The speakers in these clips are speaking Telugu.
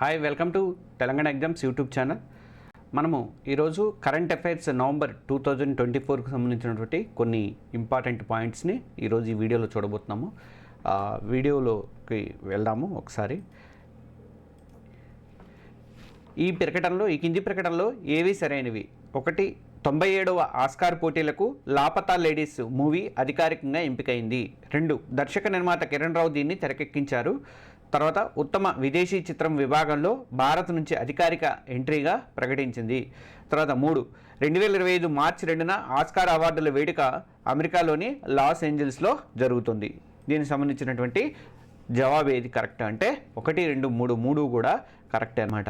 Hi welcome to Telangana exams YouTube channel మనము ఈరోజు current affairs November two thousand twenty ఫోర్కి సంబంధించినటువంటి కొన్ని ఇంపార్టెంట్ పాయింట్స్ని ఈరోజు ఈ వీడియోలో చూడబోతున్నాము. వీడియోలోకి వెళ్దాము ఒకసారి. ఈ ప్రకటనలో ఈ కింది ప్రకటనలో ఏవి సరైనవి? ఒకటి తొంభై ఏడవ ఆస్కార్ పోటీలకు లాపతా లేడీస్ మూవీ అధికారికంగా ఎంపికైంది. రెండు దర్శక నిర్మాత కిరణ్ రావు దీన్ని తెరకెక్కించారు. తర్వాత ఉత్తమ విదేశీ చిత్రం విభాగంలో భారత్ నుంచి అధికారిక ఎంట్రీగా ప్రకటించింది. తర్వాత మూడు రెండు వేల ఇరవై ఐదు మార్చి రెండున ఆస్కార్ అవార్డుల వేడుక అమెరికాలోని లాస్ ఏంజల్స్లో జరుగుతుంది. దీనికి సంబంధించినటువంటి జవాబు ఏది కరెక్ట్ అంటే ఒకటి రెండు మూడు మూడు కూడా కరెక్ట్ అనమాట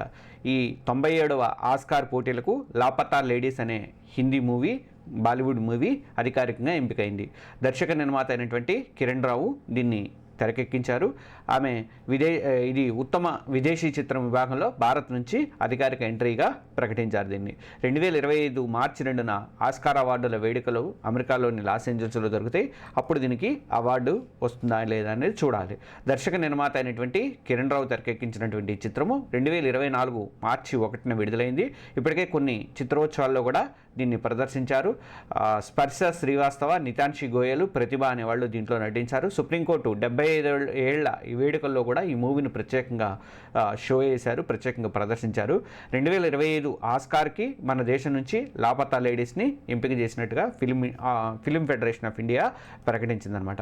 ఈ తొంభై ఏడవ ఆస్కార్ పోటీలకు లాపతా లేడీస్ అనే హిందీ మూవీ బాలీవుడ్ మూవీ అధికారికంగా ఎంపికైంది. దర్శక నిర్మాత అయినటువంటి కిరణ్ రావు దీన్ని తెరకెక్కించారు. ఆమె విదే ఇది ఉత్తమ విదేశీ చిత్రం విభాగంలో భారత్ నుంచి అధికారిక ఎంట్రీగా ప్రకటించారు దీన్ని. రెండు వేల ఇరవై ఐదు మార్చి రెండున ఆస్కార్ అవార్డుల వేడుకలు అమెరికాలోని లాస్ ఏంజల్స్లో దొరుకుతాయి. అప్పుడు దీనికి అవార్డు వస్తుందా లేదా అనేది చూడాలి. దర్శక నిర్మాత అయినటువంటి కిరణ్ రావు తెరకెక్కించినటువంటి చిత్రము రెండు వేల ఇరవై నాలుగు మార్చి ఒకటిన విడుదలైంది. ఇప్పటికే కొన్ని చిత్రోత్సవాల్లో కూడా దీన్ని ప్రదర్శించారు. స్పర్శ శ్రీవాస్తవ నితాన్షి గోయలు ప్రతిభ అనేవాళ్ళు దీంట్లో నటించారు. సుప్రీంకోర్టు డెబ్బై ఐదు ఏళ్ళ ఈ వేడుకల్లో కూడా ఈ మూవీని ప్రత్యేకంగా షో చేశారు ప్రత్యేకంగా ప్రదర్శించారు. రెండు వేల ఇరవై ఐదు ఆస్కార్కి మన దేశం నుంచి లాపతా లేడీస్ని ఎంపిక చేసినట్టుగా film film film federation of India ప్రకటించిందనమాట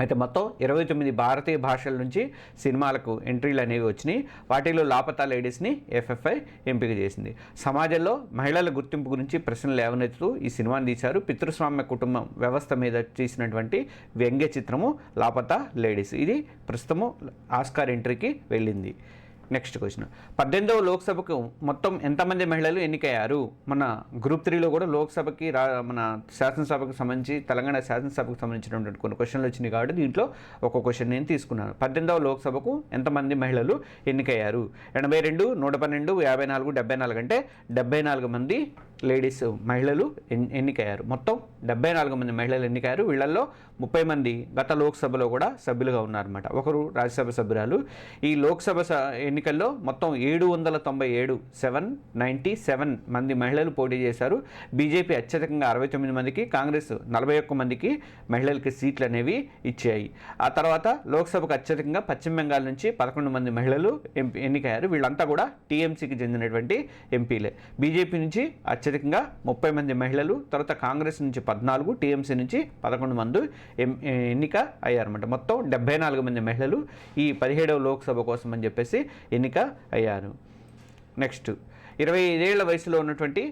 అయితే మొత్తం ఇరవై తొమ్మిది భారతీయ భాషల నుంచి సినిమాలకు ఎంట్రీలు అనేవి వచ్చినాయి. వాటిలో లాపతా లేడీస్ని ఎఫ్ఎఫ్ఐ ఎంపిక చేసింది. సమాజంలో మహిళల గుర్తింపు గురించి ప్రశ్నలు లేవనెత్తుతూ ఈ సినిమాని తీశారు. పితృస్వామ్య కుటుంబం వ్యవస్థ మీద తీసినటువంటి వ్యంగ్య చిత్రము లాపతా లేడీస్. ఇది ప్రస్తుతము ఆస్కార్ ఎంట్రీకి వెళ్ళింది. నెక్స్ట్ క్వశ్చన్ పద్దెనిమిదవ లోక్సభకు మొత్తం ఎంతమంది మహిళలు ఎన్నికయ్యారు? మన గ్రూప్ త్రీలో కూడా లోక్సభకి రా మన శాసనసభకు సంబంధించి తెలంగాణ శాసనసభకు సంబంధించినటువంటి కొన్ని క్వశ్చన్లు వచ్చినాయి కాబట్టి దీంట్లో ఒక క్వశ్చన్ నేను తీసుకున్నాను. పద్దెనిమిదవ లోక్సభకు ఎంతమంది మహిళలు ఎన్నికయ్యారు? ఎనభై రెండు నూట పన్నెండు యాభై నాలుగు డెబ్బై నాలుగు అంటే డెబ్బై నాలుగు మంది లేడీస్ మహిళలు ఎన్నికయ్యారు. మొత్తం డెబ్బై నాలుగు మంది మహిళలు ఎన్నికయ్యారు. వీళ్ళల్లో ముప్పై మంది గత లోక్సభలో కూడా సభ్యులుగా ఉన్నారన్నమాట. ఒకరు రాజ్యసభ సభ్యురాలు. ఈ లోక్సభ ఎన్నికల్లో మొత్తం ఏడు వందల తొంభై ఏడు సెవెన్ నైంటీ సెవెన్ మంది మహిళలు పోటీ చేశారు. బీజేపీ అత్యధికంగా అరవై తొమ్మిది మందికి కాంగ్రెస్ నలభై ఒక్క మందికి మహిళలకి సీట్లు అనేవి ఇచ్చాయి. ఆ తర్వాత లోక్సభకు అత్యధికంగా పశ్చిమ బెంగాల్ నుంచి పదకొండు మంది మహిళలు ఎంపీ ఎన్నికయ్యారు. వీళ్ళంతా కూడా టీఎంసీకి చెందినటువంటి ఎంపీలే. బీజేపీ నుంచి అత్యధిక అత్యధికంగా ముప్పై మంది మహిళలు తర్వాత కాంగ్రెస్ నుంచి పద్నాలుగు టీఎంసీ నుంచి పదకొండు మంది ఎన్నిక అయ్యారన్నమాట. మొత్తం డెబ్బై నాలుగు మంది మహిళలు ఈ పదిహేడవ లోక్సభ కోసం అని చెప్పేసి ఎన్నిక అయ్యారు. నెక్స్ట్ ఇరవై ఐదేళ్ళ వయసులో ఉన్నటువంటి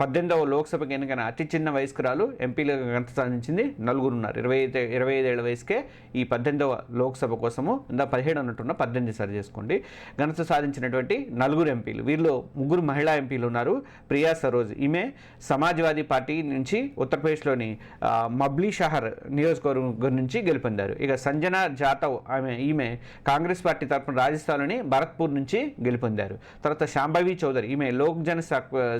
పద్దెనిమిదవ లోక్సభకి ఎన్నికైన అతి చిన్న వయస్కురాలు ఎంపీలుగా ఘనత సాధించింది నలుగురు ఉన్నారు ఇరవై ఐదు ఇరవై ఐదేళ్ళ వయసుకే ఈ పద్దెనిమిదవ లోక్సభ కోసము ఇందా పదిహేడు అన్నట్టున్న పద్దెనిమిది సరి చేసుకోండి. ఘనత సాధించినటువంటి నలుగురు ఎంపీలు వీరిలో ముగ్గురు మహిళా ఎంపీలు ఉన్నారు. ప్రియా సరోజ్ ఈమె సమాజ్వాదీ పార్టీ నుంచి ఉత్తరప్రదేశ్లోని మబ్లీ షహర్ నియోజకవర్గం నుంచి గెలుపొందారు. ఇక సంజన జాతవ్ ఆమె ఈమె కాంగ్రెస్ పార్టీ తరఫున రాజస్థాన్లోని భరత్పూర్ నుంచి గెలుపొందారు. తర్వాత శాంభవి చౌదరి. ఈమె లోక్ జన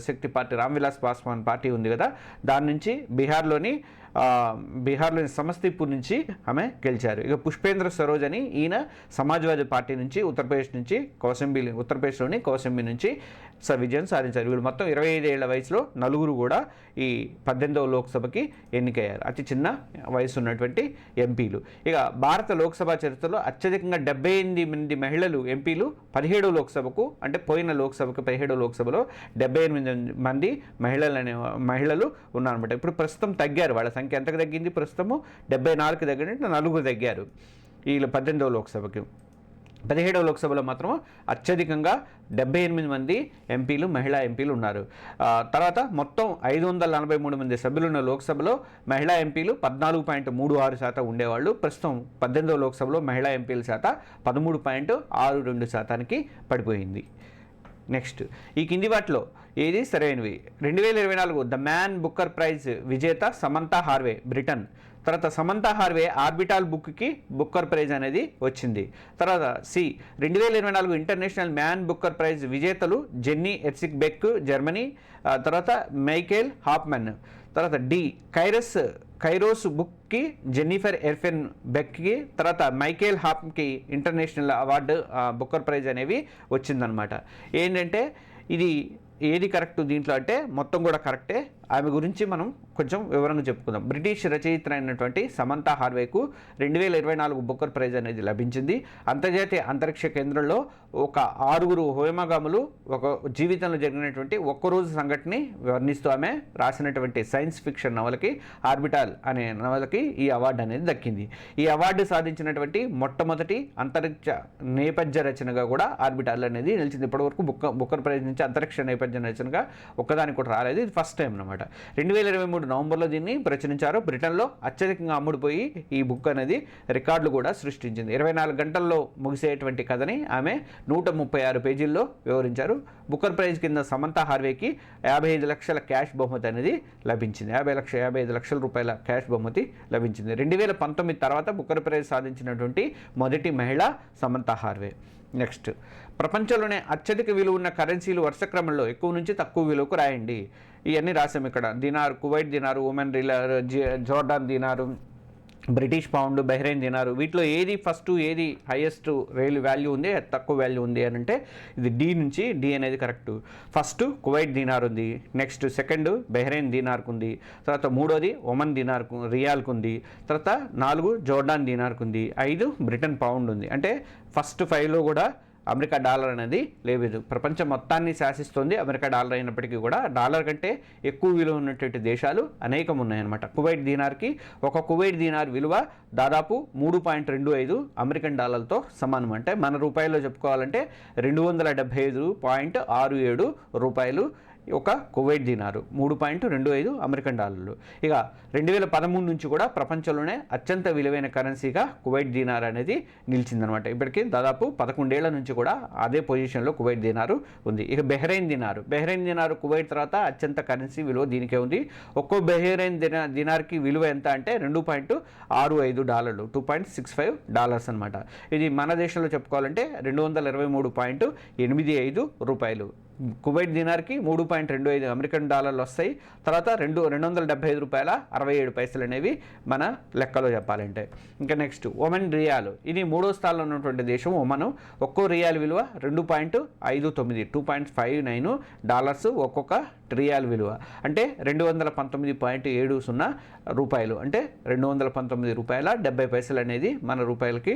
శక్తి పార్టీ రామ్విలాస్ పాస్వాన్ పార్టీ ఉంది కదా. దాని నుంచి బీహార్లోని బీహార్లోని సమస్తీపూర్ నుంచి ఆమె గెలిచారు. ఇక పుష్పేంద్ర సరోజ్ అని ఈయన సమాజ్వాదీ పార్టీ నుంచి ఉత్తరప్రదేశ్ నుంచి కౌసంబి ఉత్తరప్రదేశ్లోని కౌసంబి నుంచి స విజయం సాధించారు. వీళ్ళు మొత్తం ఇరవై ఐదు ఏళ్ళ వయసులో నలుగురు కూడా ఈ పద్దెనిమిదవ లోక్సభకి ఎన్నికయ్యారు. అతి చిన్న వయసు ఉన్నటువంటి ఎంపీలు. ఇక భారత లోక్సభ చరిత్రలో అత్యధికంగా డెబ్బై ఎనిమిది మంది మహిళలు ఎంపీలు పదిహేడో లోక్సభకు అంటే పోయిన లోక్సభకు పదిహేడో లోక్సభలో డెబ్బై ఎనిమిది మంది మహిళలు అనే మహిళలు ఉన్నారన్నమాట. ఇప్పుడు ప్రస్తుతం తగ్గారు. వాళ్ళ సంఖ్య ఎంతకు తగ్గింది? ప్రస్తుతము డెబ్బై నాలుగు తగ్గినట్టు నలుగురు తగ్గారు. వీళ్ళు పద్దెనిమిదవ లోక్సభకి. పదిహేడవ లోక్సభలో మాత్రం అత్యధికంగా డెబ్బై ఎనిమిది మంది ఎంపీలు మహిళా ఎంపీలు ఉన్నారు. తర్వాత మొత్తం ఐదు వందల నలభై మూడు మంది సభ్యులున్న లోక్సభలో మహిళా ఎంపీలు పద్నాలుగు పాయింట్ మూడు ఆరు శాతం ఉండేవాళ్ళు. ప్రస్తుతం పద్దెనిమిదవ లోక్సభలో మహిళా ఎంపీల శాతం పదమూడు పాయింట్ ఆరు రెండు శాతానికి పడిపోయింది. నెక్స్ట్ ఈ కింది వాటిలో ఏది సరైనవి? రెండు వేల ఇరవై నాలుగు ద మ్యాన్ బుక్కర్ ప్రైజ్ విజేత సమంతా హార్వే బ్రిటన్. తర్వాత సమంత హార్వే ఆర్బిటాల్ బుక్కి బుక్కర్ ప్రైజ్ అనేది వచ్చింది. తర్వాత సి రెండు వేల ఇరవై నాలుగు ఇంటర్నేషనల్ మ్యాన్ బుక్కర్ ప్రైజ్ విజేతలు జెన్నీ ఎర్సిక్ బెక్ జర్మనీ. తర్వాత మైకేల్ హాప్మెన్. తర్వాత డి కైరస్ కైరోస్ బుక్కి జెన్నిఫర్ ఎర్ఫెన్ బెక్కి తర్వాత మైకేల్ హాప్కి ఇంటర్నేషనల్ అవార్డు బుక్కర్ ప్రైజ్ అనేవి వచ్చిందనమాట ఏంటంటే ఇది ఏది కరెక్ట్ దీంట్లో అంటే మొత్తం కూడా కరెక్టే. ఆమె గురించి మనం కొంచెం వివరంగా చెప్పుకుందాం. బ్రిటిష్ రచయిత అయినటువంటి సమంతా హార్వేకు రెండు వేల ఇరవై నాలుగు బుక్కర్ ప్రైజ్ అనేది లభించింది. అంతర్జాతీయ అంతరిక్ష కేంద్రంలో ఒక ఆరుగురు హోమగాములు ఒక జీవితంలో జరిగినటువంటి ఒక్కరోజు సంఘటనని వర్ణిస్తూ ఆమె రాసినటువంటి సైన్స్ ఫిక్షన్ నవలకి ఆర్బిటాల్ అనే నవలకి ఈ అవార్డు అనేది దక్కింది. ఈ అవార్డు సాధించినటువంటి మొట్టమొదటి అంతరిక్ష నేపథ్య రచనగా కూడా ఆర్బిటాల్ అనేది నిలిచింది. ఇప్పటివరకు బుక్క బుక్కర్ ప్రైజ్ నుంచి అంతరిక్ష నేపథ్య రచనగా ఒక్కదానికి కూడా రాలేదు. ఇది ఫస్ట్ టైం అనమాట రెండు వేల ఇరవై మూడు నవంబర్లో దీన్ని ప్రచురించారు. బ్రిటన్లో అత్యధికంగా అమ్ముడుపోయి ఈ బుక్ అనేది రికార్డులు కూడా సృష్టించింది. ఇరవై నాలుగు గంటల్లో ముగిసేటువంటి కథని ఆమె నూట ముప్పై ఆరు పేజీల్లో వివరించారు. బుక్కర్ ప్రైజ్ కింద సమంత హార్వేకి యాభై ఐదు లక్షల క్యాష్ బహుమతి అనేది లభించింది. యాభై లక్ష యాభై ఐదు లక్షల రూపాయల క్యాష్ బహుమతి లభించింది. రెండు వేల పంతొమ్మిది తర్వాత బుక్కర్ ప్రైజ్ సాధించినటువంటి మొదటి మహిళ సమంత హార్వే. నెక్స్ట్. ప్రపంచంలోనే అత్యధిక విలువ ఉన్న కరెన్సీలు వరుస క్రమంలో ఎక్కువ నుంచి తక్కువ విలువకు రాయండి. ఇవన్నీ రాసాం ఇక్కడ. Dinar Kuwait dinar Oman rial Jordan dinar British pound Bahrain dinar. వీటిలో ఏది ఫస్ట్ ఏది హైయెస్ట్ రైల్ వాల్యూ ఉంది తక్కువ వాల్యూ ఉంది అని అంటే ఇది డి నుంచి డి అనేది కరెక్ట్. ఫస్ట్ కువైట్ దీనార్ ఉంది నెక్స్ట్ సెకండ్ బహ్రెయిన్ దినార్కు ఉంది తర్వాత మూడోది ఒమన్ దినార్కు రియాల్కు ఉంది తర్వాత నాలుగు జోర్డాన్ దినార్కు ఉంది ఐదు బ్రిటన్ పౌండ్ ఉంది. అంటే ఫస్ట్ ఫైవ్లో కూడా అమెరికా డాలర్ అనేది లేదు. ప్రపంచం మొత్తాన్ని శాసిస్తుంది అమెరికా డాలర్ అయినప్పటికీ కూడా డాలర్ కంటే ఎక్కువ విలువ ఉన్నటువంటి దేశాలు అనేకం ఉన్నాయన్నమాట కువైట్ దీనార్కి ఒక కువైట్ దీనార్ విలువ దాదాపు మూడు పాయింట్ రెండు ఐదు అమెరికన్ డాలర్తో సమానం. అంటే మన రూపాయల్లో చెప్పుకోవాలంటే రెండు వందల డెబ్బై ఐదు పాయింట్ ఆరు ఏడు రూపాయలు ఒక కువైట్ దినారు. మూడు పాయింట్ రెండు ఐదు అమెరికన్ డాలర్లు. ఇక రెండు వేల పదమూడు నుంచి కూడా ప్రపంచంలోనే అత్యంత విలువైన కరెన్సీగా కువైట్ దీనార్ అనేది నిలిచిందనమాట. ఇప్పటికీ దాదాపు పదకొండేళ్ళ నుంచి కూడా అదే పొజిషన్లో కువైట్ దీనారు ఉంది. ఇక Bahrain dinar. Bahrain dinar Kuwait తర్వాత అత్యంత కరెన్సీ విలువ దీనికే ఉంది. ఒక్కో బెహ్రైన్ దినా దినార్కి విలువ ఎంత అంటే రెండు పాయింట్ ఆరు ఐదు డాలర్లు two point six five dollars అనమాట. ఇది మన దేశంలో చెప్పుకోవాలంటే రెండు వందల ఇరవై మూడు పాయింట్ ఎనిమిది ఐదు రూపాయలు. కువైట్ దినార్కి మూడు పాయింట్ రెండు ఐదు అమెరికన్ డాలర్లు వస్తాయి. తర్వాత రెండు రెండు వందల డెబ్బై ఐదు రూపాయల అరవై ఏడు పైసలు అనేవి మన లెక్కలో చెప్పాలంటే. ఇంకా నెక్స్ట్ ఒమన్ రియాలు. ఇది మూడో స్థానంలో ఉన్నటువంటి దేశం ఒమను. ఒక్కో రియాల్ విలువ రెండు పాయింట్ ఐదు తొమ్మిది two point five nine dollars. ఒక్కొక్క రియాల్ విలువ. అంటే రెండు వందల పంతొమ్మిది పాయింట్ ఏడు సున్నా రూపాయలు. అంటే రెండు వందల పంతొమ్మిది రూపాయల డెబ్బై పైసలు అనేది మన రూపాయలకి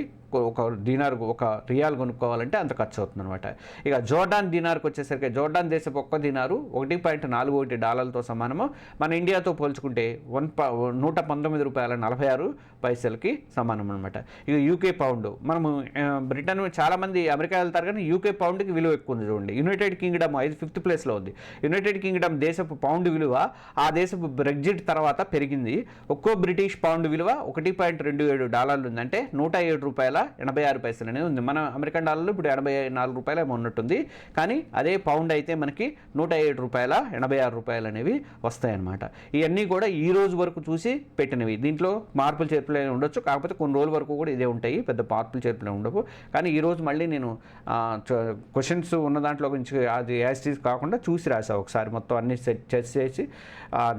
ఒక దీనార్ ఒక రియాల్ కొనుక్కోవాలంటే అంత ఖర్చు అవుతుంది అనమాట ఇక జోర్డాన్ దీనార్కి వచ్చేసరికి జోర్డాన్ దేశపు ఒక్క దీనారు ఒకటి పాయింట్ నాలుగు ఒకటి డాలర్లతో సమానము. మన ఇండియాతో పోల్చుకుంటే వన్ ప నూట పంతొమ్మిది రూపాయల నలభై ఆరు పైసలకి సమానం అనమాట ఇక యూకే పౌండ్. మనము బ్రిటన్ చాలామంది అమెరికా వెళ్తారు కానీ యూకే పౌండ్కి విలువ ఎక్కువ ఉంది చూడండి. యునైటెడ్ కింగ్డమ్ ఐదు ఫిఫ్త్ ప్లేస్లో ఉంది. యునైటెడ్ కింగ్డమ్ దేశపు పౌండ్ విలువ ఆ దేశపు బ్రెగ్జిట్ తర్వాత పెరిగింది. ఒక్కో బ్రిటిష్ పౌండ్ విలువ ఒకటి పాయింట్ రెండు ఏడు డాలర్లు ఉందంటే నూట ఏడు రూపాయల ఎనభై ఆరు పైసలు అనేది ఉంది. మన అమెరికన్ డాలర్లు ఇప్పుడు ఎనభై నాలుగు రూపాయలు ఏమో ఉన్నట్టుంది. కానీ అదే పౌండ్ అయితే మనకి నూట ఏడు రూపాయల ఎనభై ఆరు రూపాయలు అనేవి వస్తాయన్నమాట. ఇవన్నీ కూడా ఈ రోజు వరకు చూసి పెట్టినవి. దీంట్లో మార్పులు చేర్పులు అనేవి ఉండొచ్చు. కాకపోతే కొన్ని రోజుల వరకు కూడా ఇదే ఉంటాయి. పెద్ద మార్పులు చేర్పులు ఉండవు. కానీ ఈ రోజు మళ్ళీ నేను క్వశ్చన్స్ ఉన్న దాంట్లో గురించి అది యాస్టీస్ కాకుండా చూసి రాసా ఒకసారి మొత్తం అన్ని సెట్ చేసేసి చేసి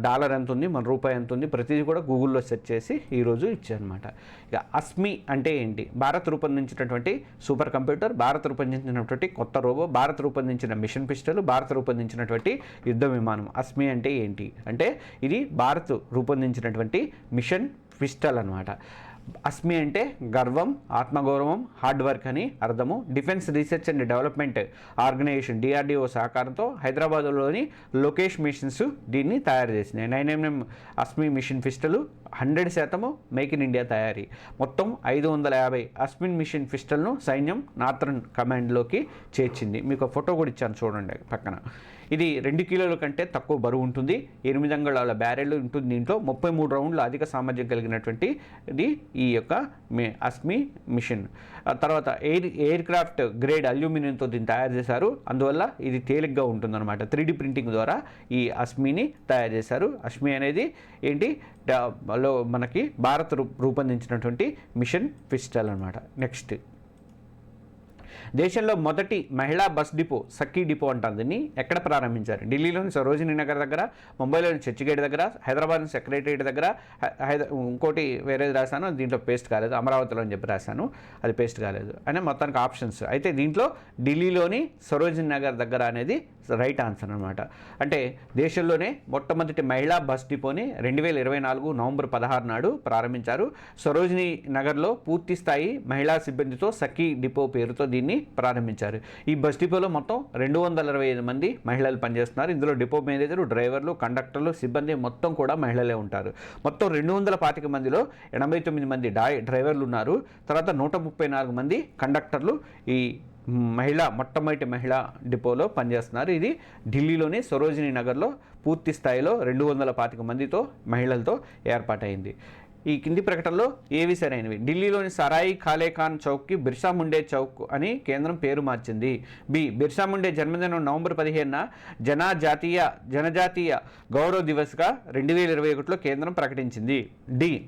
డాలర్ ఎంత ఉంది మన రూపాయి ఎంత ఉంది ప్రతిదీ కూడా గూగుల్లో సెర్చ్ చేసి ఈరోజు ఇచ్చారనమాట ఇక అస్మి అంటే ఏంటి? భారత్ రూపొందించినటువంటి సూపర్ కంప్యూటర్ భారత్ రూపొందించినటువంటి కొత్త రోబో భారత్ రూపొందించిన మిషన్ పిస్టల్ భారత్ రూపొందించినటువంటి యుద్ధ విమానం. అస్మి అంటే ఏంటి? అంటే ఇది భారత్ రూపొందించినటువంటి మిషన్ పిస్టల్ అనమాట అస్మి అంటే గర్వం ఆత్మగౌరవం హార్డ్ వర్క్ అని అర్థము. Defence research and development organisation DRDO సహకారంతో హైదరాబాద్లోని లోకేష్ మిషన్స్ దీన్ని తయారు చేసినాయి. Nine MM Asmi machine pistol hundred శాతము మేక్ ఇన్ ఇండియా తయారీ. మొత్తం ఐదు వందల యాభై అస్మిన్ మిషన్ ఫిస్టల్ను సైన్యం నార్థన్ కమాండ్లోకి చేర్చింది. మీకు ఫోటో కూడా ఇచ్చాను చూడండి పక్కన. ఇది రెండు కిలోల కంటే తక్కువ బరువు ఉంటుంది. ఎనిమిది అంగళాల బ్యారెల్ ఉంటుంది దీంట్లో. ముప్పై మూడు రౌండ్ల అధిక సామర్థ్యం కలిగినటువంటి ఇది ఈ యొక్క మే అస్మి మిషన్. ఆ తర్వాత ఎయిర్ ఎయిర్ క్రాఫ్ట్ గ్రేడ్ అల్యూమినియంతో దీన్ని తయారు చేశారు. అందువల్ల ఇది తేలిగ్గా ఉంటుందన్నమాట. త్రీ ప్రింటింగ్ ద్వారా ఈ అస్మిని తయారు చేశారు. అస్మి అనేది ఏంటి? లో మనకి భారత్ రూ- రూపొందించినటువంటి మిషన్ పిస్టల్ అనమాట నెక్స్ట్. దేశంలో మొదటి మహిళా బస్ డిపో సఖీ డిపో అంటారు దీన్ని. ఎక్కడ ప్రారంభించారు? ఢిల్లీలోని సరోజినీ నగర్ దగ్గర ముంబైలోని చర్చిగేట్ దగ్గర హైదరాబాద్ సెక్రటరియట్ దగ్గర ఇంకోటి వేరేది రాశాను దీంట్లో పేస్ట్ కాలేదు అమరావతిలో అని చెప్పి రాశాను అది పేస్ట్ కాలేదు అనే మొత్తానికి ఆప్షన్స్. అయితే దీంట్లో ఢిల్లీలోని సరోజినీ నగర్ దగ్గర అనేది రైట్ ఆన్సర్ అనమాట అంటే దేశంలోనే మొట్టమొదటి మహిళా బస్ డిపోని రెండు వేల ఇరవై నాలుగు నవంబర్ పదహారు నాడు ప్రారంభించారు. సరోజినీ నగర్లో పూర్తి స్థాయి మహిళా సిబ్బందితో సఖీ డిపో పేరుతో దీన్ని ప్రారంభించారు. ఈ బస్ డిపోలో మొత్తం రెండు వందల ఇరవై ఐదు మంది మహిళలు పనిచేస్తున్నారు. ఇందులో డిపో మేనేజర్ డ్రైవర్లు కండక్టర్లు సిబ్బంది మొత్తం కూడా మహిళలే ఉంటారు. మొత్తం రెండు వందల పాతిక మందిలో ఎనభై తొమ్మిది మంది డై డ్రైవర్లు ఉన్నారు. తర్వాత నూట ముప్పై నాలుగు మంది కండక్టర్లు ఈ మహిళ మొట్టమొదటి మహిళా డిపోలో పనిచేస్తున్నారు. ఇది ఢిల్లీలోని సరోజినీ నగర్లో పూర్తి స్థాయిలో రెండు వందల పాతిక మందితో మహిళలతో ఏర్పాటైంది. ఈ కింది ప్రకటనలో ఏవి సరైనవి? ఢిల్లీలోని సరాయి ఖాలేఖాన్ చౌక్కి బిర్సా ముండే చౌక్ అని కేంద్రం పేరు మార్చింది. బి. బిర్సా ముండే జన్మదినం నవంబర్ పదిహేనున జనజాతీయ జనజాతీయ గౌరవ దివస్గా రెండు వేల ఇరవై ఒకటిలో కేంద్రం ప్రకటించింది. డి.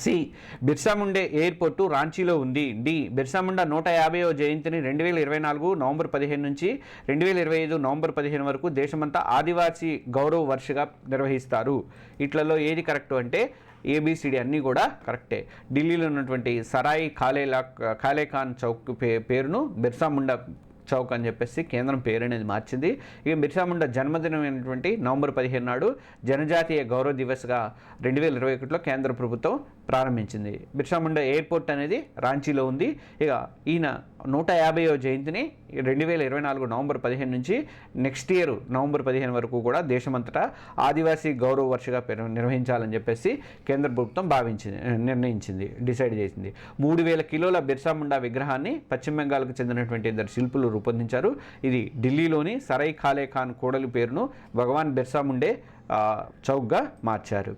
సి. బిర్సాముండే ఎయిర్పోర్టు రాంచీలో ఉంది. డి. బిర్సాముండా నూట యాభైవ జయంతిని రెండు వేల ఇరవై నాలుగు నవంబర్ పదిహేను నుంచి రెండు వేల ఇరవై ఐదు నవంబర్ పదిహేను వరకు దేశమంతా ఆదివాసీ గౌరవ వర్షగా నిర్వహిస్తారు. ఇట్లలో ఏది కరెక్ట్ అంటే ఏబిసిడి అన్నీ కూడా కరెక్టే ఢిల్లీలో ఉన్నటువంటి సరాయి ఖాళేలా ఖాళేఖాన్ చౌక్ పే పేరును బిర్సా ముండా చౌక్ అని చెప్పేసి కేంద్రం పేరు అనేది మార్చింది. ఇక బిర్సాముండ జన్మదినం అయినటువంటి నవంబర్ పదిహేను నాడు జనజాతీయ గౌరవ దివస్గా రెండు వేల ఇరవై ఒకటిలో కేంద్ర ప్రభుత్వం ప్రారంభించింది. బిర్సా ముండా ఎయిర్పోర్ట్ అనేది రాంచీలో ఉంది. ఇక ఈయన నూట యాభైవ జయంతిని రెండు వేల ఇరవై నాలుగు నవంబర్ పదిహేను నుంచి నెక్స్ట్ ఇయర్ నవంబర్ పదిహేను వరకు కూడా దేశమంతటా ఆదివాసీ గౌరవ వర్షగా నిర్వహించాలని చెప్పేసి కేంద్ర ప్రభుత్వం భావించింది నిర్ణయించింది డిసైడ్ చేసింది. మూడు వేల కిలోల బిర్సా ముండా విగ్రహాన్ని పశ్చిమ బెంగాల్కు చెందినటువంటి ఇద్దరు శిల్పులు రూపొందించారు. ఇది ఢిల్లీలోని సరై ఖాలే ఖాన్ కోడలి పేరును భగవాన్ బిర్సా ముండే చౌక్గా మార్చారు.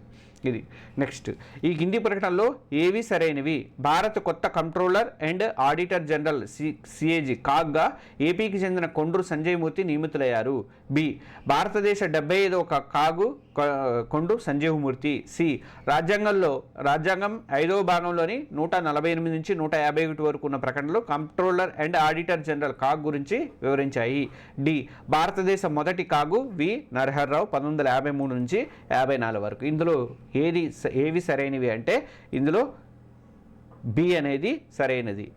ఇది నెక్స్ట్. ఈ కింది ప్రకటనలో ఏవి సరైనవి? భారత్ కొత్త controller and auditor general C CAG కాగ్గా ఏపీకి చెందిన కొండ్రు సంజయ్ మూర్తి నియమితులయ్యారు. బి భారతదేశ డెబ్బై ఐదవ ఒక కాగు కొ- సంజీవమూర్తి సి. రాజ్యాంగంలో రాజ్యాంగం ఐదవ భాగంలోని నూట నలభై ఎనిమిది నుంచి నూట యాభై ఒకటి వరకు ఉన్న ప్రకటనలు controller and auditor general CAG గురించి వివరించాయి. డి. భారతదేశ మొదటి కాగు వి. నరహర్రావు పంతొమ్మిది వందల యాభై మూడు నుంచి యాభై నాలుగు వరకు. ఇందులో ఏది స- ఏవి సరైనవి అంటే ఇందులో బి అనేది సరైనది.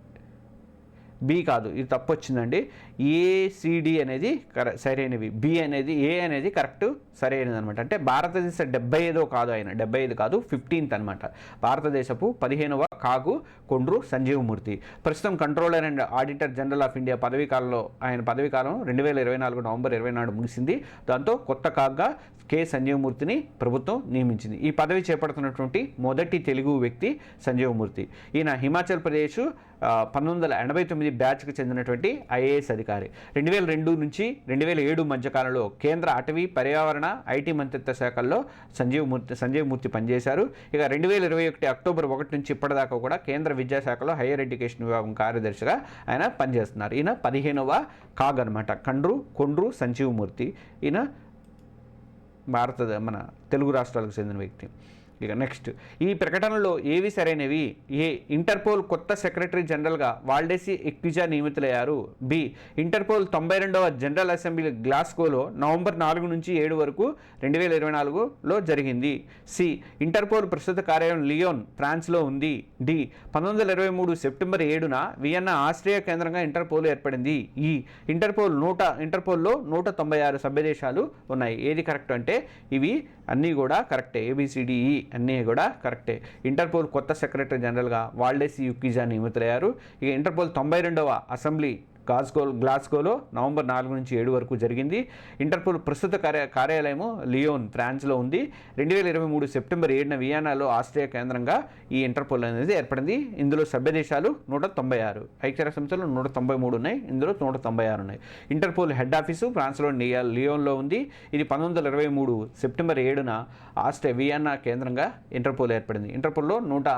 బి కాదు ఇది తప్పు వచ్చిందండి ఏసిడి అనేది కర సరైనవి. బి అనేది ఏ అనేది కరెక్ట్ సరైనది అనమాట అంటే భారతదేశ డెబ్బై ఐదో కాదు ఆయన. డెబ్బై ఐదు కాదు ఫిఫ్టీన్త్ అనమాట భారతదేశపు పదిహేనవ కాగు కొండ్రు సంజీవమూర్తి ప్రస్తుతం controller and auditor general of India పదవీ కాలంలో ఆయన పదవీ కాలం రెండు వేల ఇరవై నాలుగు నవంబర్ ఇరవై నాడు ముగిసింది. దాంతో కొత్త కాగ్గా కె. సంజీవమూర్తిని ప్రభుత్వం నియమించింది. ఈ పదవి చేపడుతున్నటువంటి మొదటి తెలుగు వ్యక్తి సంజీవమూర్తి ఈయన హిమాచల్ ప్రదేశ్ పంతొమ్మిది వందల ఎనభై తొమ్మిది బ్యాచ్కి చెందినటువంటి ఐఏఎస్ అధికారి. రెండు వేల రెండు నుంచి రెండు వేల ఏడు మధ్యకాలంలో కేంద్ర అటవీ పర్యావరణ ఐటీ మంత్రిత్వ శాఖల్లో సంజీవ్ మూర్తి సంజీవ్ మూర్తి పనిచేశారు. ఇక రెండు వేల ఇరవై ఒకటి అక్టోబర్ ఒకటి నుంచి ఇప్పటిదాకా కూడా కేంద్ర విద్యాశాఖలో హైయర్ ఎడ్యుకేషన్ విభాగం కార్యదర్శిగా ఆయన పనిచేస్తున్నారు. ఈయన పదిహేనవ కాగ్ అనమాట కండ్రు కొండ్రు సంజీవ్ మూర్తి. ఈయన భారత మన తెలుగు రాష్ట్రాలకు చెందిన వ్యక్తి. ఇక నెక్స్ట్. ఈ ప్రకటనలో ఏవి సరైనవి? ఏ. ఇంటర్పోల్ కొత్త సెక్రటరీ జనరల్గా వాల్డేసి ఎక్విజా నియమితులయ్యారు. బి. ఇంటర్పోల్ తొంభై రెండవ జనరల్ అసెంబ్లీ గ్లాస్గోలో నవంబర్ నాలుగు నుంచి ఏడు వరకు రెండు వేల ఇరవై నాలుగులో జరిగింది. సి. ఇంటర్పోల్ ప్రస్తుత కార్యాలయం లియోన్ ఫ్రాన్స్లో ఉంది. డి. పంతొమ్మిది వందల ఇరవై మూడు సెప్టెంబర్ ఏడున వియన్నా ఆస్ట్రియా కేంద్రంగా ఇంటర్పోల్ ఏర్పడింది. ఈ. ఇంటర్పోల్ నూట ఇంటర్పోల్లో నూట తొంభై ఆరు సభ్యదేశాలు ఉన్నాయి. ఏది కరెక్ట్ అంటే ఇవి అన్నీ కూడా కరెక్టే ఏబిసిడిఈ e అన్నీ కూడా కరెక్టే. ఇంటర్పోల్ కొత్త సెక్రటరీ జనరల్గా వాల్డేసి యుక్కిజా నియమితులయ్యారు. ఇక ఇంటర్పోల్ తొంభై రెండవ అసెంబ్లీ గ్లాస్గో గ్లాస్గోలో నవంబర్ నాలుగు నుంచి ఏడు వరకు జరిగింది. ఇంటర్పోల్ ప్రస్తుత కార్య కార్యాలయము లియోన్ ఫ్రాన్స్లో ఉంది. రెండు వేల ఇరవై మూడు సెప్టెంబర్ ఏడున వియన్నాలో ఆస్ట్రియా కేంద్రంగా ఈ ఇంటర్పోల్ అనేది ఏర్పడింది. ఇందులో సభ్య దేశాలు నూట తొంభై ఆరు ఐక్యరాజ్య సంస్థలు నూట తొంభై మూడు ఉన్నాయి. ఇందులో నూట తొంభై ఆరు ఉన్నాయి. ఇంటర్పోల్ హెడ్ ఆఫీసు ఫ్రాన్స్లో నియా లియోన్లో ఉంది. ఇది పంతొమ్మిది వందల ఇరవై మూడు సెప్టెంబర్ ఏడున ఆస్ట్రియా వియన్నా కేంద్రంగా ఇంటర్పోల్ ఏర్పడింది. ఇంటర్పోల్లో నూట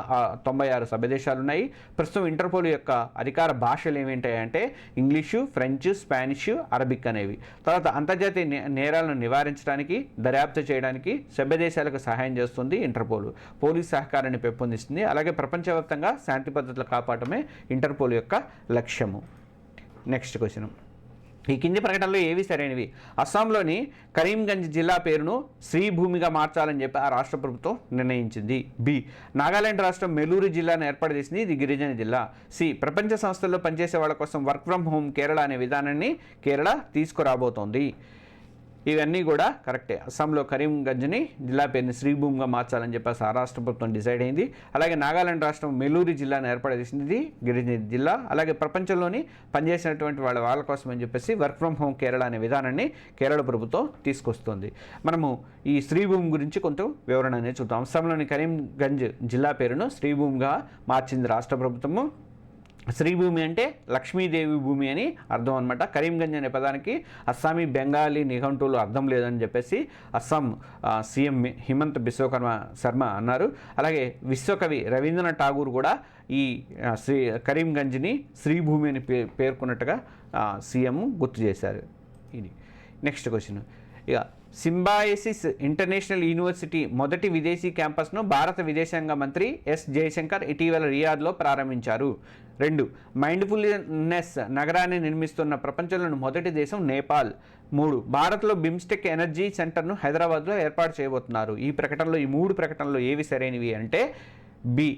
తొంభై ఆరు సభ్య దేశాలు ఉన్నాయి. ప్రస్తుతం ఇంటర్పోల్ యొక్క అధికార భాషలు ఏమిటంటే ఇంగ్లీషు ఫ్రెంచ్ స్పానిష్ అరబిక్ అనేవి. తర్వాత అంతర్జాతీయ నే- నేరాలను నివారించడానికి దర్యాప్తు చేయడానికి సభ్య దేశాలకు సహాయం చేస్తుంది ఇంటర్పోల్. పోలీస్ సహకారాన్ని పెంపొందిస్తుంది. అలాగే ప్రపంచవ్యాప్తంగా శాంతి భద్రతలు కాపాడమే ఇంటర్పోల్ యొక్క లక్ష్యము. Next question. ఈ కింది ప్రకటనలో ఏవి సరైనవి? అస్సాంలోని కరీంగంజ్ జిల్లా పేరును శ్రీభూమిగా మార్చాలని చెప్పి ఆ రాష్ట్ర ప్రభుత్వం నిర్ణయించింది. బి. నాగాలాండ్ రాష్ట్రం మెలూరు జిల్లాను ఏర్పాటు చేసింది. ఇది గిరిజన జిల్లా. సి. ప్రపంచ సంస్థల్లో పనిచేసే వాళ్ళ కోసం వర్క్ ఫ్రమ్ హోమ్ కేరళ అనే విధానాన్ని కేరళ తీసుకురాబోతోంది. ఇవన్నీ కూడా కరెక్టే. అస్సాంలో కరీంగంజ్ని జిల్లా పేరుని శ్రీభూమిగా మార్చాలని చెప్పేసి ఆ రాష్ట్ర ప్రభుత్వం డిసైడ్ అయింది. అలాగే నాగాలాండ్ రాష్ట్రం మెలూరి జిల్లాను ఏర్పాటు చేసింది గిరిజన జిల్లా. అలాగే ప్రపంచంలోని పనిచేసినటువంటి వాళ్ళ వాళ్ళ కోసం అని చెప్పేసి వర్క్ ఫ్రమ్ హోమ్ కేరళ అనే విధానాన్ని కేరళ ప్రభుత్వం తీసుకొస్తుంది. మనము ఈ శ్రీభూమి గురించి కొంత వివరణ అనేది చూద్దాం. అస్సాంలోని కరీంగంజ్ జిల్లా పేరును శ్రీభూమిగా మార్చింది రాష్ట్ర ప్రభుత్వము. శ్రీభూమి అంటే లక్ష్మీదేవి భూమి అని అర్థం అనమాట కరీంగంజ్ అనే పదానికి అస్సామీ బెంగాలీ నిఘంటువులు అర్థం లేదని చెప్పేసి అస్సాం సీఎం హిమంత్ బిశ్వకర్మ శర్మ అన్నారు. అలాగే విశ్వకవి రవీంద్రనాథ్ ఠాగూర్ కూడా ఈ శ్రీ కరీంగంజ్ని శ్రీభూమి అని పే పేర్కొన్నట్టుగా సీఎం గుర్తు చేశారు. ఇది నెక్స్ట్ క్వశ్చన్. ఇక సింబాయసిస్ ఇంటర్నేషనల్ యూనివర్సిటీ మొదటి విదేశీ క్యాంపస్ను భారత విదేశాంగ మంత్రి ఎస్ జయశంకర్ ఇటీవల రియాద్లో ప్రారంభించారు. రెండు మైండ్ఫుల్నెస్ నగరాన్ని నిర్మిస్తున్న ప్రపంచంలోని మొదటి దేశం నేపాల్. మూడు భారత్లో బిమ్స్టెక్ ఎనర్జీ సెంటర్ను హైదరాబాద్లో ఏర్పాటు చేయబోతున్నారు. ఈ ప్రకటనలో ఈ మూడు ప్రకటనలు ఏవి సరైనవి అంటే బి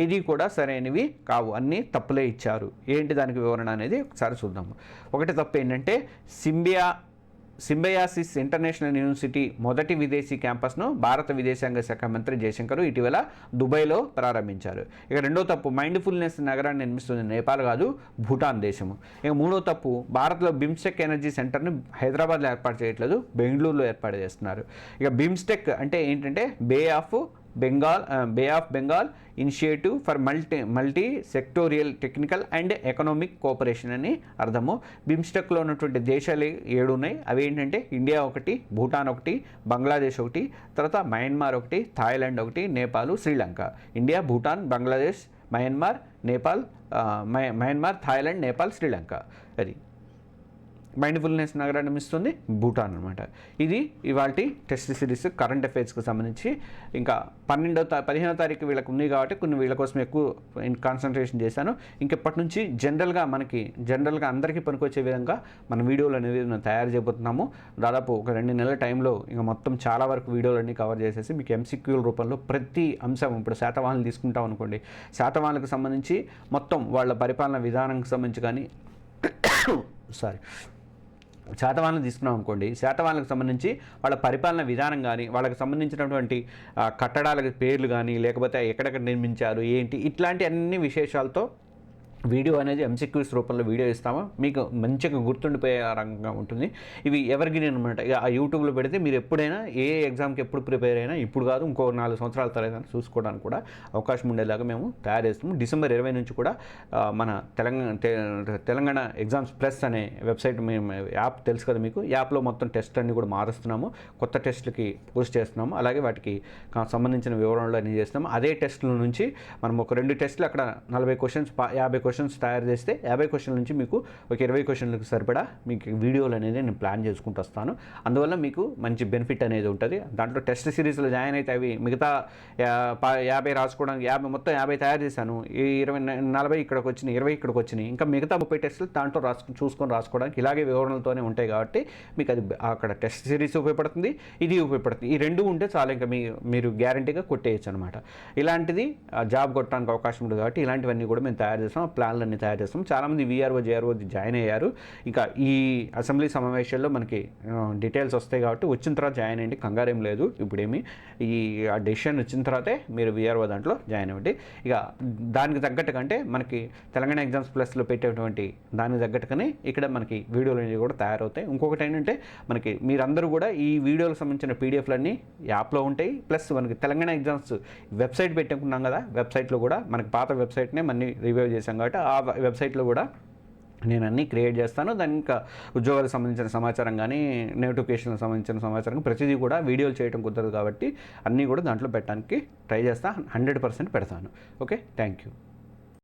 ఏది కూడా సరైనవి కావు అన్నీ తప్పులే ఇచ్చారు. ఏంటి దానికి వివరణ అనేది ఒకసారి చూద్దాము. ఒకటి తప్పు ఏంటంటే సింబియా సింబయాసిస్ ఇంటర్నేషనల్ యూనివర్సిటీ మొదటి విదేశీ క్యాంపస్ను భారత విదేశాంగ శాఖ మంత్రి జయశంకర్ ఇటీవల దుబాయ్లో ప్రారంభించారు. ఇక రెండో తప్పు మైండ్ఫుల్నెస్ నగరాన్ని నిర్మిస్తుంది నేపాల్ కాదు భూటాన్ దేశము. ఇక మూడో తప్పు భారత్లో బిమ్స్టెక్ ఎనర్జీ సెంటర్ను హైదరాబాద్లో ఏర్పాటు చేయట్లేదు బెంగళూరులో ఏర్పాటు చేస్తున్నారు. ఇక బిమ్స్టెక్ అంటే ఏంటంటే Bay of Bengal Bay of Bengal initiative for multi multi sectoral technical and economic cooperation అని అర్థము. బిమ్స్టెక్లో ఉన్నటువంటి దేశాలు ఏడు ఉన్నాయి. అవి ఏంటంటే ఇండియా ఒకటి భూటాన్ ఒకటి బంగ్లాదేశ్ ఒకటి తర్వాత మయన్మార్ ఒకటి థాయిలాండ్ ఒకటి Nepal Sri Lanka India Bhutan Bangladesh Myanmar Nepal Myanmar Thailand Nepal Sri Lanka అది మైండ్ఫుల్నెస్ నగరాన్ని ఇస్తుంది భూటాన్ అనమాట ఇది ఇవాళ టెస్ట్ సిరీస్ కరెంట్ అఫైర్స్కి సంబంధించి. ఇంకా పన్నెండో తా పదిహేనో తారీఖు వీళ్ళకి ఉంది కాబట్టి కొన్ని వీళ్ళ కోసం ఎక్కువ కాన్సన్ట్రేషన్ చేశాను. ఇంకెప్పటి నుంచి జనరల్గా మనకి జనరల్గా అందరికీ పనికొచ్చే విధంగా మన వీడియోలు అనేది మనం తయారు చేయబోతున్నాము. దాదాపు ఒక రెండు నెలల టైంలో ఇంకా మొత్తం చాలా వరకు వీడియోలన్నీ కవర్ చేసేసి మీకు ఎంసీక్యూల రూపంలో ప్రతి అంశం ఇప్పుడు శాతవాహనలు తీసుకుంటాం అనుకోండి. శాతవాహనలకు సంబంధించి మొత్తం వాళ్ళ పరిపాలన విధానానికి సంబంధించి కానీ సారీ శాతవాహనం తీసుకున్నాం అనుకోండి శాతవాహనకు సంబంధించి వాళ్ళ పరిపాలన విధానం కానీ వాళ్ళకి సంబంధించినటువంటి ఆ, కట్టడాలకు పేర్లు కానీ లేకపోతే ఎక్కడెక్కడ నిర్మించారు ఏంటి ఇట్లాంటి అన్ని విశేషాలతో వీడియో అనేది ఎంసీక్యూస్ రూపంలో వీడియో ఇస్తాము. మీకు మంచిగా గుర్తుండిపోయే రంగంగా ఉంటుంది. ఇవి ఎవరికి అనమాట? ఇక ఆ యూట్యూబ్లో పెడితే మీరు ఎప్పుడైనా ఏ ఎగ్జామ్కి ఎప్పుడు ప్రిపేర్ అయినా ఇప్పుడు కాదు ఇంకో నాలుగు సంవత్సరాల తర్వాత చూసుకోవడానికి కూడా అవకాశం ఉండేలాగా మేము తయారు చేస్తాము. డిసెంబర్ ఇరవై నుంచి కూడా మన తెలంగాణ తెలంగాణ ఎగ్జామ్స్ ప్లస్ అనే వెబ్సైట్ మేము యాప్ తెలుసు కదా మీకు? యాప్లో మొత్తం టెస్ట్ అన్ని కూడా మారుస్తున్నాము. కొత్త టెస్ట్లకి పోస్ట్ చేస్తున్నాము. అలాగే వాటికి సంబంధించిన వివరణలు అన్ని చేస్తున్నాము. అదే టెస్ట్ల నుంచి మనం ఒక రెండు టెస్ట్లు అక్కడ నలభై క్వశ్చన్స్ యాభై క్వశ్చన్స్ క్వశ్చన్స్ తయారు చేస్తే యాభై క్వశ్చన్ల నుంచి మీకు ఒక ఇరవై క్వశ్చన్లకు సరిపడా మీకు వీడియోలు అనేది నేను ప్లాన్ చేసుకుంటూ వస్తాను. అందువల్ల మీకు మంచి బెనిఫిట్ అనేది ఉంటుంది. దాంట్లో టెస్ట్ సిరీస్లో జాయిన్ అయితే అవి మిగతా యాభై రాసుకోవడానికి యాభై మొత్తం యాభై తయారు చేశాను. ఈ ఇరవై నలభై ఇక్కడికి వచ్చినాయి ఇరవై ఇక్కడికి వచ్చినాయి. ఇంకా మిగతా ముప్పై టెస్టులు దాంట్లో రాసుకుని చూసుకొని రాసుకోవడానికి ఇలాగే వివరణలతోనే ఉంటాయి కాబట్టి మీకు అది అక్కడ టెస్ట్ సిరీస్ ఉపయోగపడుతుంది ఇది ఉపయోగపడుతుంది. ఈ రెండు ఉంటే చాలా ఇంకా మీ మీరు గ్యారంటీగా కొట్టేయచ్చు అనమాట ఇలాంటిది జాబ్ కొట్టడానికి అవకాశం ఉంటుంది కాబట్టి ఇలాంటివన్నీ కూడా మేము తయారు చేస్తాం. ప్లాన్లన్నీ అన్ని తయారు చేస్తాం. చాలామంది వీఆర్ఓ జేఆర్ఓ జాయిన్ అయ్యారు. ఇంకా ఈ అసెంబ్లీ సమావేశాల్లో మనకి డీటెయిల్స్ వస్తాయి కాబట్టి వచ్చిన తర్వాత జాయిన్ అయ్యండి. కంగారేం లేదు ఇప్పుడేమి. ఈ ఆ డెసిషన్ వచ్చిన తర్వాతే మీరు వీఆర్ఓ దాంట్లో జాయిన్ అవ్వండి. ఇక దానికి తగ్గట్టు కంటే మనకి తెలంగాణ ఎగ్జామ్స్ ప్లస్లో పెట్టేటువంటి దానికి తగ్గట్టుగానే ఇక్కడ మనకి వీడియోలు అనేవి కూడా తయారవుతాయి. ఇంకొకటి ఏంటంటే మనకి మీరందరూ కూడా ఈ వీడియోలకు సంబంధించిన పీడిఎఫ్లన్నీ యాప్లో ఉంటాయి. ప్లస్ మనకి తెలంగాణ ఎగ్జామ్స్ వెబ్సైట్ పెట్టుకున్నాం కదా. వెబ్సైట్లో కూడా మనకి పాత వెబ్సైట్నే మళ్ళీ రివ్యూ చేశాం కాబట్టి ఆ వెబ్సైట్లో కూడా నేను అన్నీ క్రియేట్ చేస్తాను. దాని ఇంకా ఉద్యోగాలకు సంబంధించిన సమాచారం కానీ నోటిఫికేషన్కి సంబంధించిన సమాచారం ప్రతిదీ కూడా వీడియోలు చేయడం కుదరదు కాబట్టి అన్నీ కూడా దాంట్లో పెట్టడానికి ట్రై చేస్తాను హండ్రెడ్ పర్సెంట్ పెడతాను. ఓకే? Thank you